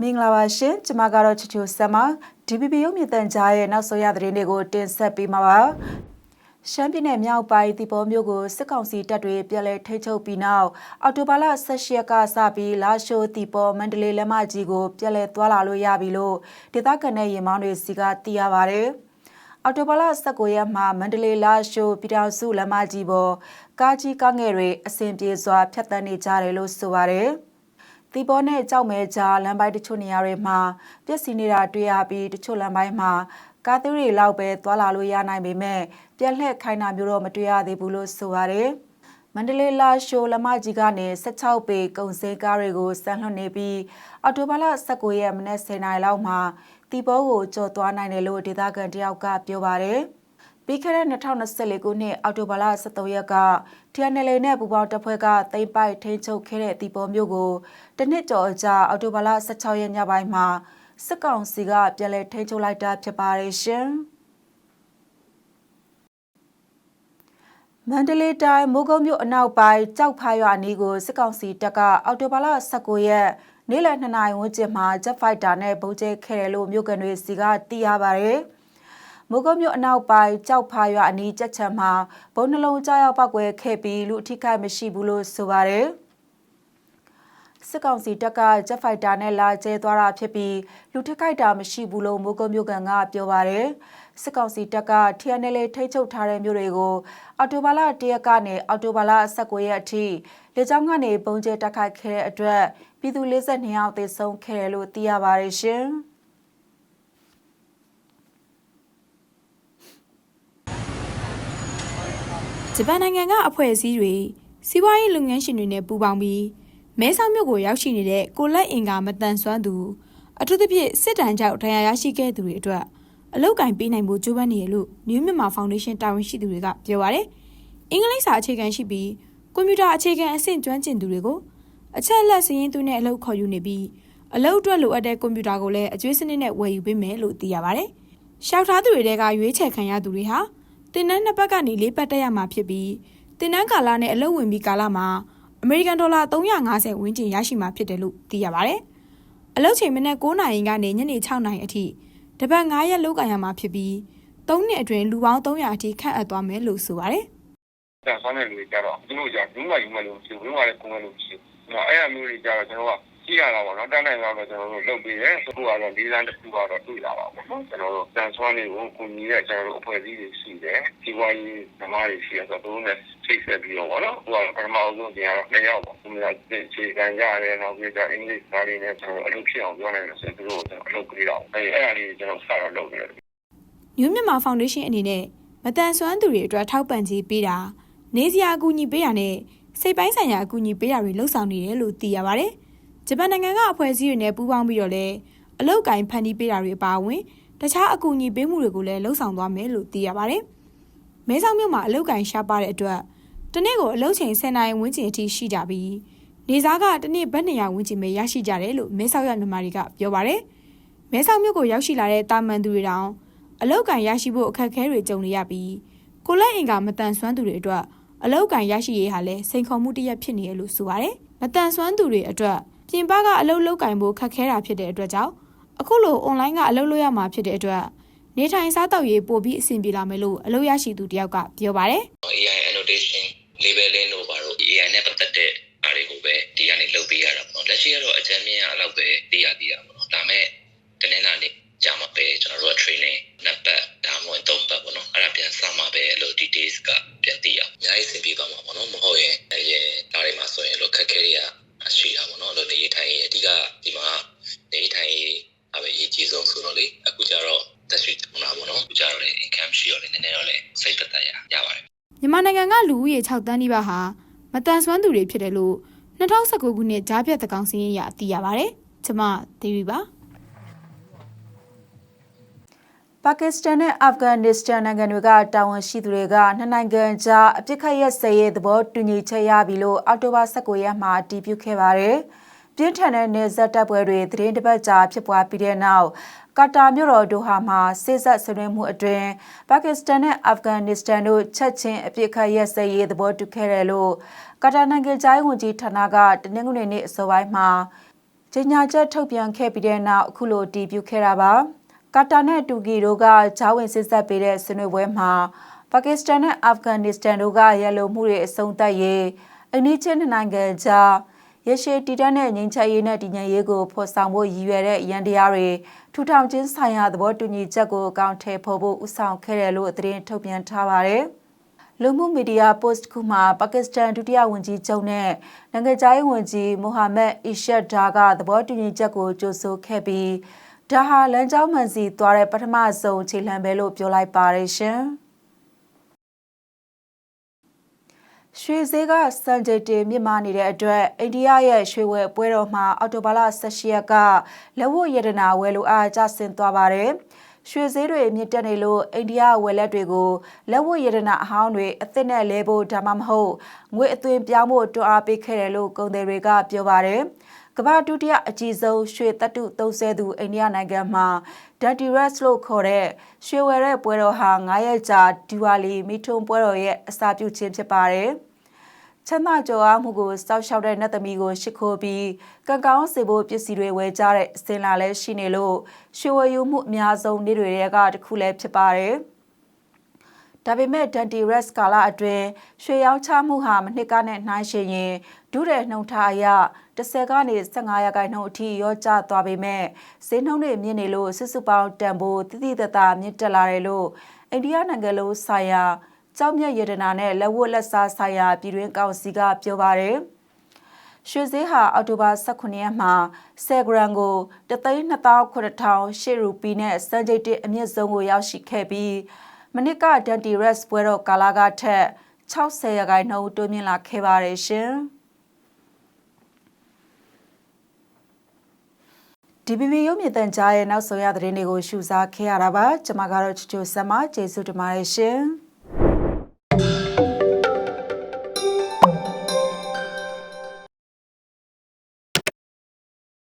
မင်္ဂလာပါရှင်ကျမကတော့ချူချူဆမ်မ DPP ရုပ်မြင်သံကြားရဲ့နောက်ဆုံးရသတင်းတွေကိုတင်ဆက်ပေးမှာပါရှမ်းပြည်နယ်မြောက်ပိုင်းတီပေါ်မြို့ကိုစစ်ကောင်စီတပ်တွေပြည်လဲထိချုပ်ပြီးနောက်အော်တိုဘာလ16ရက်ကစပြီးလာရှိုးတီပေါ်မန္တလေးလက်မကြီးကိုပြည်လဲသွားလာလို့ရပြီလို့ဒေသခံတဲ့ရင်မောင်းတွေစီကသိရပါဗျ။ အော်တိုဘာလ19ရက်မှာမန္တလေးလာရှိုးပြည်တော်စုလက်မကြီးပေါ်ကားကြီးကားငယ်တွေအစဉ်ပြေစွာဖြတ်တန်းနေကြတယ်လို့ဆိုပါတယ်။တီပေါ်နဲ့ကြောက်မဲကြားလမ်းပိုင်းတချို့နေရာတွေမှာပြက်စီနေတာတွေ့ရပြီးတချို့လမ်းပိုင်းမှာကားသေးတွေလောက်ပဲသွာလာလို့ရနိုင်ပေမဲ့ပြက်လှည့်ခိုင်းတာမျိုးတော့မတွေ့ရသေးဘူးလို့ဆိုပါတယ်။မန္တလေးလာရှိုးလမကြီးကနေ16ပေကုံစင်းကားတွေကိုစမ်းလွှတ်နေပြီးအော်တိုဘာလ19ရက်မနေ့10နာရီလောက်မှာ တီဘောကိုကြော်သွားနိုင်တယ်လို့ဒေသခံတယောက်ကပြောပါတယ်။ပြီးခဲ့တဲ့2024ခုနှစ်အောက်တိုဘာလ23ရက်က TNL နဲ့ပူးပေါင်းတပ်ဖွဲ့ကတိမ့်ပိုက်ထိန်းချုပ်ခဲ့တဲ့တီပေါ်မျိုးကိုတနစ်ကျော်အကြာအောက်တိုဘာလ16ရက်ညပိုင်းမှာစစ်ကောင်စီကပြန်လည်ထိန်းချုပ်လိုက်တာဖြစ်ပါတယ်ရှင်။မန္တလေးတိုင်းမိုးကုတ်မြို့အနောက်ပိုင်းကြောက်ဖားရွာအနီးကိုစစ်ကောင်စီတပ်ကအော်တိုဘာလ19ရက် နေ့လယ်2နာရီဝန်းကျင်မှာ Jet Fighter နဲ့ပုံကျဲခဲ့တယ်လို့မြို့ကန်တွေစီကသိရပါတယ်။မိုးကုတ်မြို့အနောက်ပိုင်းကြောက်ဖားရွာအနီးကြက်ချံမှာဘုံနှလုံးကြားရောက်ပောက်ကွဲခဲ့ပြီးလူအထိခိုက်မရှိဘူးလို့ဆိုပါတယ်။ စစ်ကောင်စီတပ်ကဂျက်ဖိုက်တာနဲ့လာကျဲသွားတာဖြစ်ပြီးလူထခိုက်တာမရှိဘူးလို့မိုးကုတ်မြို့ကန်ကပြောပါရယ်စစ်ကောင်စီတပ်က TNL ထိချုပ်ထားတဲ့မြို့တွေကိုအော်တိုဘာလ၁ရက်ကနေအော်တိုဘာလ19ရက်အထိလေကြောင်းကနေပုံကျဲတိုက်ခိုက်ခဲ့တဲ့အတွက်ပြည်သူ52ယောက်သေဆုံးခဲ့တယ်လို့သိရပါတယ်ရှင်ဂျပန်နိုင်ငံကအဖွဲ့အစည်းတွေစီးပွားရေးလုပ်ငန်းရှင်တွေနဲ့ပူးပေါင်းပြီး မဲဆောက်မြို့ကိုရောက်ရှိနေတဲ့ကိုလက်အင်ကာမတန်ဆွမ်းသူအထူးသဖြင့်စစ်တမ်းကြောင့်ဒဏ်ရာရရှိခဲ့သူတွေအတွက်အလောက်ကင်ပေးနိုင်ဖို့ကြိုးပမ်းနေရလို့ New Myanmar Foundation တာဝန်ရှိသူတွေကပြောပါရယ်အင်္ဂလိပ်စာအခြေခံရှိပြီးကွန်ပျူတာအခြေခံအဆင့်ကျွမ်းကျင်သူတွေကိုအချက်အလက်စရင်းသွင်းတဲ့အလုပ်ခေါ်ယူနေပြီးအလုပ်အတွက်လိုအပ်တဲ့ကွန်ပျူတာကိုလည်းအကျွေးစနစ်နဲ့ဝယ်ယူပေးမယ်လို့သိရပါဗျ။ရှောက်ထားသူတွေတဲကရွေးချယ်ခံရသူတွေဟာတင်နန်းနှစ်ပတ်ကနေလေးပတ်တက်ရမှာဖြစ်ပြီးတင်နန်းကာလနဲ့အလုပ်ဝင်ပြီးကာလမှာ အမေရိကန်ဒေါ်လာ350ဝန်းကျင်ရရှိမှာဖြစ်တယ်လို့သိရပါဗျ။အလုပ်ချိန်မနက်9နာရီကနေညနေ6နာရီအထိတပတ်9ရက်လုပ်ကင်ရမှာဖြစ်ပြီး3နှစ်အတွင်းလူပေါင်း300အထိခန့်အပ်သွားမယ်လို့ဆိုပါတယ်။တန်ဆွမ်းတဲ့လူတွေကြတော့သူတို့ကြောင့်ဘူးမယူမလို့ဖြစ်ဘူးမလည်းကုန်းမလို့ဖြစ်။အဲ့အမျိုးတွေကြတော့ကျွန်တော်က ကြည့်ရတာပေါ့နော်တန်းနိုင်တော့ကျွန်တော်တို့လုပ်ပြီးတယ်အခုကတော့လေးလမ်းတစ်ခုကတော့တွေ့လာပါပေါ့နော်ကျွန်တော်တို့တန်ဆွမ်းတွေကိုကိုညီတဲ့ကျွန်တော်တို့အဖွဲ့အစည်းတွေရှိတယ်ဒီဝိုင်းဓမ္မတွေရှိရဆိုတော့တို့နဲ့ချိတ်ဆက်ပြီးတော့ပေါ့နော်အခုကတော့ပထမဆုံးပြန်တော့နှစ်ယောက်ပေါ့သူများခြေခံကြရတယ်နောက်ပြီးတော့အင်္ဂလိပ်စာတွေနဲ့ကျွန်တော်အလုပ်ဖြစ်အောင်ပြောနိုင်တယ်ဆိုတော့သူတို့အလုပ်ပေးတော့အဲ့အဲ့အရာလေးကျွန်တော်စတော့လုပ်နေတယ် New Myanmar Foundation အနေနဲ့မတန်ဆွမ်းသူတွေအတွက်ထောက်ပံ့ကြေးပေးတာနေစရာအကူအညီပေးတာနဲ့စိတ်ပိုင်းဆိုင်ရာအကူအညီပေးတာတွေလှုပ်ဆောင်နေတယ်လို့သိရပါဗျ။ ဂျပန်နိုင်ငံကအဖွဲ့အစည်းတွေနဲ့ပူးပေါင်းပြီးတော့လည်းအလောက်ကင်ဖန်တီးပေးတာတွေအပါအဝင်တခြားအကူအညီပေးမှုတွေကိုလည်းလှုပ်ဆောင်သွားမယ်လို့သိရပါဗျ။မဲဆောက်မြို့မှာအလောက်ကင်ရှားပါတဲ့အတွက်တနေ့ကိုအလုပ်ချိန်10နာရီဝန်းကျင်အထိရှိကြပြီးနေစားကတနေ့ဘတ်200ဝန်းကျင်ပဲရရှိကြတယ်လို့မဲဆောက်ရမြန်မာတွေကပြောပါဗျ။မဲဆောက်မြို့ကိုရောက်ရှိလာတဲ့တာမန်သူတွေတောင်အလောက်ကန်ရရှိဖို့အခက်အခဲတွေကြုံနေရပြီးကိုလက်အင်ကမတန်ဆွမ်းသူတွေအတွက်အလောက်ကန်ရရှိရေးဟာလည်းစိန်ခေါ်မှုတစ်ရပ်ဖြစ်နေရလို့ဆိုပါတယ်။မတန်ဆွမ်းသူတွေအတွက် ပြင်ပကအလုပ်လုပ်ကင်ဖို့ခက်ခဲတာဖြစ်တဲ့အတွက်ကြောင့်အခုလို online ကအလုပ်လုပ်ရမှာဖြစ်တဲ့အတွက်နေထိုင်စားတောက်ရေးပို့ပြီးအဆင်ပြေလာမယ်လို့အလုပ်ရရှိသူတယောက်ကပြောပါတယ်။ AI annotation labeling တို့ပါတော့ AI နဲ့ပတ်သက်တဲ့အားတွေကိုပဲဒီကနေလုပ်ပေးရတာပေါ့နော်လက်ရှိကတော့အချမ်းမြင့်အလောက်ပဲသိရသေးတာပေါ့နော်ဒါမဲ့တနင်္လာနေ့ကြာမှာပဲကျွန်တော်တို့က training ပဲအရေးကြီးဆုံးဆိုတော့လေအခုကျတော့သက်ရှိပုံလာပေါ့နော်အခုကျတော့လေ income ရှိရောလေနည်းနည်းတော့လေစိတ်သက်သာရရပါတယ်မြန်မာနိုင်ငံကလူဦးရေ6တန်းနီးပါးဟာမတန်ဆွမ်းသူတွေဖြစ်တယ်လို့2019ခုနှစ်ကြားဖြတ်တကောင်စင်းရအသိရပါဗျ။ကျွန်မဒေဗီပါပါကစ္စတန်နဲ့အာဖဂန်နစ္စတန်နိုင်ငံတွေကတာဝန်ရှိသူတွေကနှစ်နိုင်ငံကြားအပြစ်ခတ်ရက်စဲရေးသဘောတူညီချက်ရပြီလို့အောက်တိုဘာ19ရက်မှာတည်ပြုခဲ့ပါတယ်။ ပြင်းထန်တဲ့နေဆက်တပ်ပွဲတွေသတင်းတစ်ပတ်ကြာဖြစ်ပွားပြီးတဲ့နောက်ကာတာမြို့တော်ဒိုဟာမှာစစ်ဆက်ဆွေးနွေးမှုအတွင်းပါကစ္စတန်နဲ့အာဖဂန်နစ္စတန်တို့ချက်ချင်းအပြစ်ခတ်ရက်စဲရေးသဘောတူခဲ့တယ်လို့ကာတာနိုင်ငံသားဝန်ကြီးဌာနကတနင်္ဂနွေနေ့အစောပိုင်းမှာကြေညာချက်ထုတ်ပြန်ခဲ့ပြီးတဲ့နောက်အခုလိုတည်ပြုခဲ့တာပါကာတာနဲ့တူကီတို့ကဂျာဝင်စစ်ဆက်ပေးတဲ့ဆွေးနွေးပွဲမှာပါကစ္စတန်နဲ့အာဖဂန်နစ္စတန်တို့ကရန်လိုမှုတွေအဆုံးသတ်ရေးအနည်းချင်းနိုင်ငံကြား ရရှိတည်တတ်တဲ့ငြိမ်းချမ်းရေးနဲ့တည်ငြိမ်ရေးကိုဖော်ဆောင်ဖို့ရည်ရွယ်တဲ့ရန်တရားတွေထူထောင်ခြင်းဆိုင်ရာသဘောတူညီချက်ကိုအကောင့်ထဲပေါ်ဖို့ဥဆောင်ခဲ့တယ်လို့သတင်းထုတ်ပြန်ထားပါတယ်။လူမှုမီဒီယာ post ခုမှာပါကစ္စတန်ဒုတိယဝန်ကြီးချုပ်နဲ့နိုင်ငံခြားရေးဝန်ကြီးမိုဟာမက်အီရှက်ဒါကသဘောတူညီချက်ကိုကြိုဆိုခဲ့ပြီးဒါဟာလမ်းကြောင်းမှန်စီသွားတဲ့ပထမဆုံးခြေလှမ်းပဲလို့ပြောလိုက်ပါတယ်ရှင်။ ရွှေဈေးကစံကြေတင်မြင့်မားနေတဲ့အတွက်အိန္ဒိယရဲ့ရွှေဝယ်ပွဲတော်မှာအော်တိုဘာလ16ရက်ကလက်ဝတ်ရတနာဝယ်လိုအားကျဆင်းသွားပါတယ်။ရွှေဈေးတွေမြင့်တက်နေလို့အိန္ဒိယဝယ်လက်တွေကိုလက်ဝတ်ရတနာအဟောင်းတွေအသစ်နဲ့လဲဖို့ဒါမှမဟုတ်ငွေအသွင်ပြောင်းဖို့တွန်းအားပေးခဲ့တယ်လို့ကုန်သည်တွေကပြောပါတယ်။ ကမ္ဘာဒုတိယအကြီးဆုံးရွှေတတုသုံးဆဲသူအိန္ဒိယနိုင်ငံမှာ Dirty Rats လို့ခေါ်တဲ့ရွှေဝယ်တဲ့ပွဲတော်ဟာ9ရက်ကြာဒီဝါလီမီထုံပွဲတော်ရဲ့အစာပြုခြင်းဖြစ်ပါတယ်။ချမ်းသာကြွားမှုကိုစောက်ရှောက်တဲ့နတ်သမီးကိုရှ िख ိုးပြီးကံကောင်းစေဖို့ပစ္စည်းတွေဝယ်ကြတဲ့အစင်လာလဲရှိနေလို့ရွှေဝယ်ယူမှုအများဆုံးနေ့တွေကတစ်ခုလည်းဖြစ်ပါတယ်။ဒါပေမဲ့ဒန်တီရက်စ်ကာလအတွင်းရွှေရောင်းချမှုဟာမနှစ်ကနဲ့နှိုင်းယှဉ်ရင်ဒုတဲ့နှုံထားအရ 10ကနေ15ရာခိုင်နှုန်းအထိရောကျသွားပေမဲ့ဈေးနှုန်းတွေမြင့်နေလို့စစ်စုပေါင်းတန်ဖိုးတိတိတသားမြင့်တက်လာတယ်လို့အိန္ဒိယနိုင်ငံလုံးဆိုင်ရာကြောက်မြတ်ရတနာနဲ့လက်ဝတ်လက်စားဆိုင်ရာပြည်တွင်းကောင်စီကပြောပါတယ်ရွှေဈေးဟာအောက်တိုဘာ18ရက်မှာ10ဂရမ်ကို3,28000ရှစ်ရူပီနဲ့စံချိန်တင်အမြင့်ဆုံးကိုရောက်ရှိခဲ့ပြီးမနစ်ကဒန်တီရက်စ်ပွဲတော်ကာလာကထက်60ရာခိုင်နှုန်းတိုးမြင့်လာခဲ့ပါတယ်ရှင်။ DBB ရုပ်မြင်သံကြားရဲ့နောက်ဆုံးရသတင်းတွေကိုရှုစားခဲ့ရတာပါကျွန်မကတော့ချူချူဆက်မကျေးဇူးတင်ပါတယ်ရှင်။